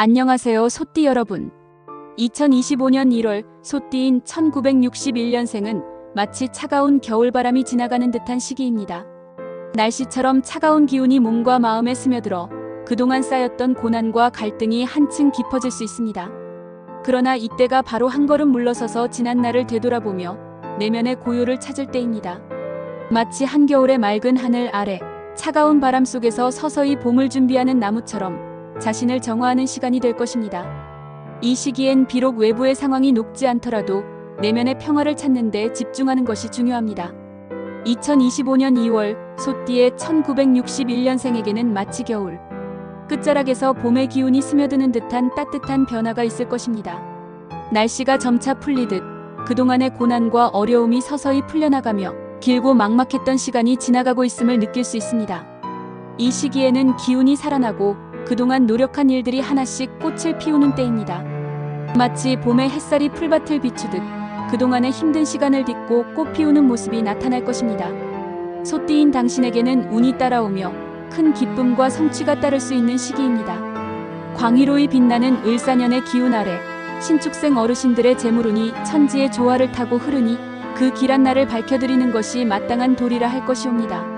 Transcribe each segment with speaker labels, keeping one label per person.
Speaker 1: 안녕하세요, 소띠 여러분. 2025년 1월 소띠인 1961년생은 마치 차가운 겨울바람이 지나가는 듯한 시기입니다. 날씨처럼 차가운 기운이 몸과 마음에 스며들어 그동안 쌓였던 고난과 갈등이 한층 깊어질 수 있습니다. 그러나 이때가 바로 한 걸음 물러서서 지난 날을 되돌아보며 내면의 고요를 찾을 때입니다. 마치 한겨울의 맑은 하늘 아래 차가운 바람 속에서 서서히 봄을 준비하는 나무처럼 자신을 정화하는 시간이 될 것입니다. 이 시기엔 비록 외부의 상황이 녹지 않더라도 내면의 평화를 찾는 데 집중하는 것이 중요합니다. 2025년 2월 소띠의 1961년생에게는 마치 겨울. 끝자락에서 봄의 기운이 스며드는 듯한 따뜻한 변화가 있을 것입니다. 날씨가 점차 풀리듯 그동안의 고난과 어려움이 서서히 풀려나가며 길고 막막했던 시간이 지나가고 있음을 느낄 수 있습니다. 이 시기에는 기운이 살아나고 그동안 노력한 일들이 하나씩 꽃을 피우는 때입니다. 마치 봄의 햇살이 풀밭을 비추듯 그동안의 힘든 시간을 딛고 꽃 피우는 모습이 나타날 것입니다. 소띠인 당신에게는 운이 따라오며 큰 기쁨과 성취가 따를 수 있는 시기입니다. 광희로이 빛나는 을사년의 기운 아래 신축생 어르신들의 재물운이 천지의 조화를 타고 흐르니 그 길한 날을 밝혀드리는 것이 마땅한 도리라 할 것이옵니다.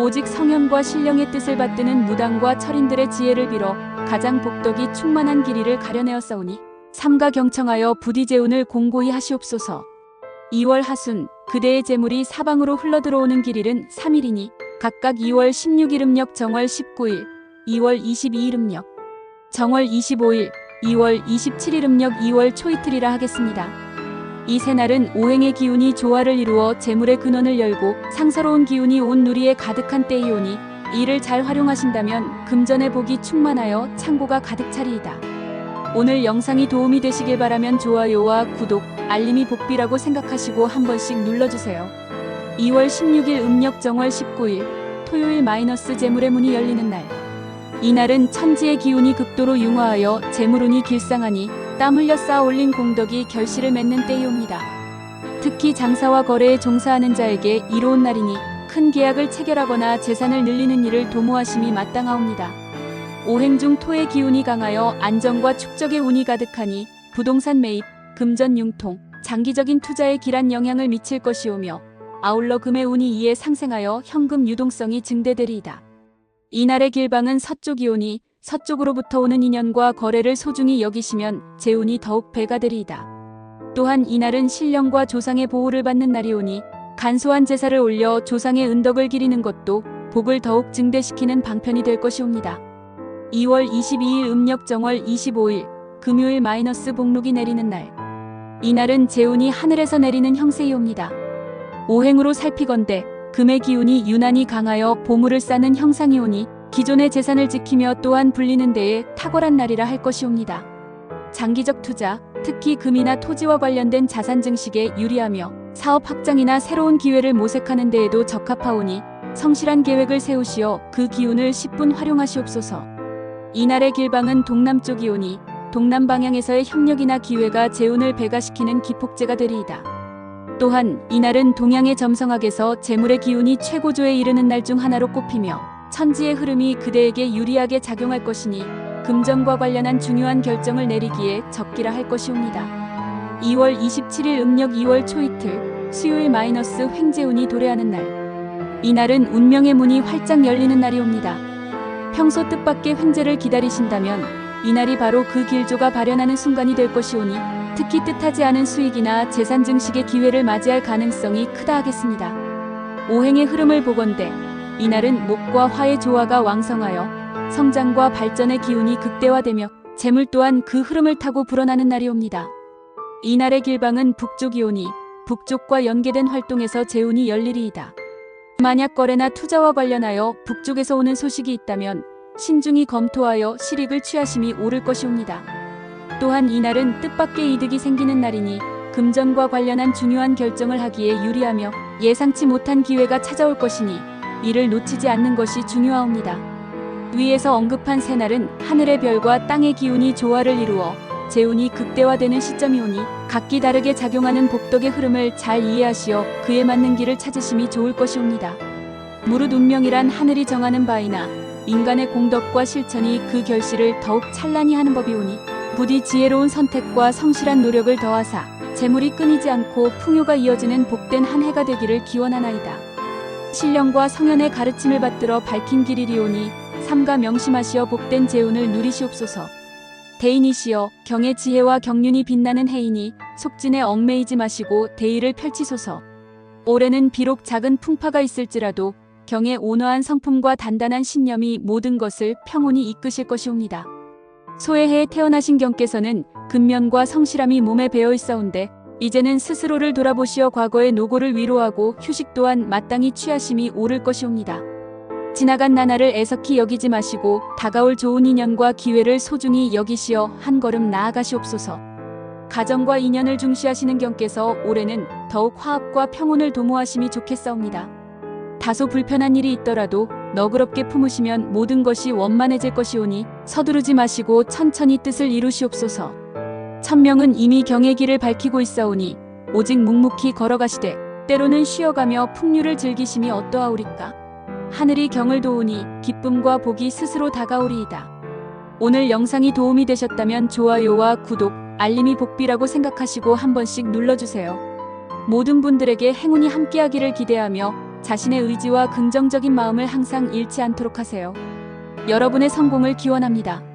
Speaker 1: 오직 성현과 신령의 뜻을 받드는 무당과 철인들의 지혜를 빌어 가장 복덕이 충만한 길이를 가려내었사오니 삼가 경청하여 부디 재운을 공고히 하시옵소서. 2월 하순 그대의 재물이 사방으로 흘러들어오는 길일은 3일이니 각각 2월 16일 음력 정월 19일, 2월 22일 음력, 정월 25일, 2월 27일 음력 2월 초이틀이라 하겠습니다. 이세 날은 오행의 기운이 조화를 이루어 재물의 근원을 열고 상서로운 기운이 온 누리에 가득한 때이오니 이를 잘 활용하신다면 금전의 복이 충만하여 창고가 가득 차리이다. 오늘 영상이 도움이 되시길 바라면 좋아요와 구독, 알림이 복비라고 생각하시고 한 번씩 눌러주세요. 2월 16일 음력 정월 19일 토요일 마이너스 재물의 문이 열리는 날. 이날은 천지의 기운이 극도로 융화하여 재물운이 길상하니 땀 흘려 쌓아 올린 공덕이 결실을 맺는 때이옵니다. 특히 장사와 거래에 종사하는 자에게 이로운 날이니 큰 계약을 체결하거나 재산을 늘리는 일을 도모하심이 마땅하옵니다. 오행 중 토의 기운이 강하여 안정과 축적의 운이 가득하니 부동산 매입, 금전 융통, 장기적인 투자에 길한 영향을 미칠 것이오며 아울러 금의 운이 이에 상생하여 현금 유동성이 증대되리이다. 이날의 길방은 서쪽이오니 서쪽으로부터 오는 인연과 거래를 소중히 여기시면 재운이 더욱 배가 되리이다. 또한 이날은 신령과 조상의 보호를 받는 날이오니 간소한 제사를 올려 조상의 은덕을 기리는 것도 복을 더욱 증대시키는 방편이 될 것이옵니다. 2월 22일 음력 정월 25일 금요일 마이너스 복록이 내리는 날. 이날은 재운이 하늘에서 내리는 형세이옵니다. 오행으로 살피건대 금의 기운이 유난히 강하여 보물을 쌓는 형상이 오니 기존의 재산을 지키며 또한 불리는 데에 탁월한 날이라 할 것이옵니다. 장기적 투자, 특히 금이나 토지와 관련된 자산 증식에 유리하며 사업 확장이나 새로운 기회를 모색하는 데에도 적합하오니 성실한 계획을 세우시어 그 기운을 10분 활용하시옵소서. 이날의 길방은 동남쪽이오니 동남 방향에서의 협력이나 기회가 재운을 배가시키는 기폭제가 되리이다. 또한 이날은 동양의 점성학에서 재물의 기운이 최고조에 이르는 날 중 하나로 꼽히며 천지의 흐름이 그대에게 유리하게 작용할 것이니 금전과 관련한 중요한 결정을 내리기에 적기라 할 것이옵니다. 2월 27일 음력 2월 초이틀 수요일 마이너스 횡재운이 도래하는 날. 이날은 운명의 문이 활짝 열리는 날이옵니다. 평소 뜻밖의 횡재를 기다리신다면 이날이 바로 그 길조가 발현하는 순간이 될 것이오니 특히 뜻하지 않은 수익이나 재산 증식의 기회를 맞이할 가능성이 크다 하겠습니다. 오행의 흐름을 보건대 이날은 목과 화의 조화가 왕성하여 성장과 발전의 기운이 극대화되며 재물 또한 그 흐름을 타고 불어나는 날이옵니다. 이날의 길방은 북쪽이오니 북쪽과 연계된 활동에서 재운이 열리리이다. 만약 거래나 투자와 관련하여 북쪽에서 오는 소식이 있다면 신중히 검토하여 실익을 취하심이 옳을 것이옵니다. 또한 이날은 뜻밖의 이득이 생기는 날이니 금전과 관련한 중요한 결정을 하기에 유리하며 예상치 못한 기회가 찾아올 것이니 이를 놓치지 않는 것이 중요하옵니다. 위에서 언급한 새 날은 하늘의 별과 땅의 기운이 조화를 이루어 재운이 극대화되는 시점이오니 각기 다르게 작용하는 복덕의 흐름을 잘 이해하시어 그에 맞는 길을 찾으심이 좋을 것이옵니다. 무릇 운명이란 하늘이 정하는 바이나 인간의 공덕과 실천이 그 결실을 더욱 찬란히 하는 법이오니 부디 지혜로운 선택과 성실한 노력을 더하사 재물이 끊이지 않고 풍요가 이어지는 복된 한 해가 되기를 기원하나이다. 신령과 성현의 가르침을 받들어 밝힌 길이리오니 삼가 명심하시어 복된 재운을 누리시옵소서. 대인이시여 경의 지혜와 경륜이 빛나는 해이니 속진에 얽매이지 마시고 대의를 펼치소서. 올해는 비록 작은 풍파가 있을지라도 경의 온화한 성품과 단단한 신념이 모든 것을 평온히 이끄실 것이옵니다. 소해에 태어나신 경께서는 근면과 성실함이 몸에 배어 있사온데 이제는 스스로를 돌아보시어 과거의 노고를 위로하고 휴식 또한 마땅히 취하심이 옳을 것이옵니다. 지나간 나날을 애석히 여기지 마시고 다가올 좋은 인연과 기회를 소중히 여기시어 한 걸음 나아가시옵소서. 가정과 인연을 중시하시는 경께서 올해는 더욱 화합과 평온을 도모하심이 좋겠사옵니다. 다소 불편한 일이 있더라도 너그럽게 품으시면 모든 것이 원만해질 것이오니 서두르지 마시고 천천히 뜻을 이루시옵소서. 천명은 이미 경의 길을 밝히고 있사오니 오직 묵묵히 걸어가시되 때로는 쉬어가며 풍류를 즐기심이 어떠하오리까. 하늘이 경을 도우니 기쁨과 복이 스스로 다가오리이다. 오늘 영상이 도움이 되셨다면 좋아요와 구독, 알림이 복비라고 생각하시고 한 번씩 눌러주세요. 모든 분들에게 행운이 함께하기를 기대하며 자신의 의지와 긍정적인 마음을 항상 잃지 않도록 하세요. 여러분의 성공을 기원합니다.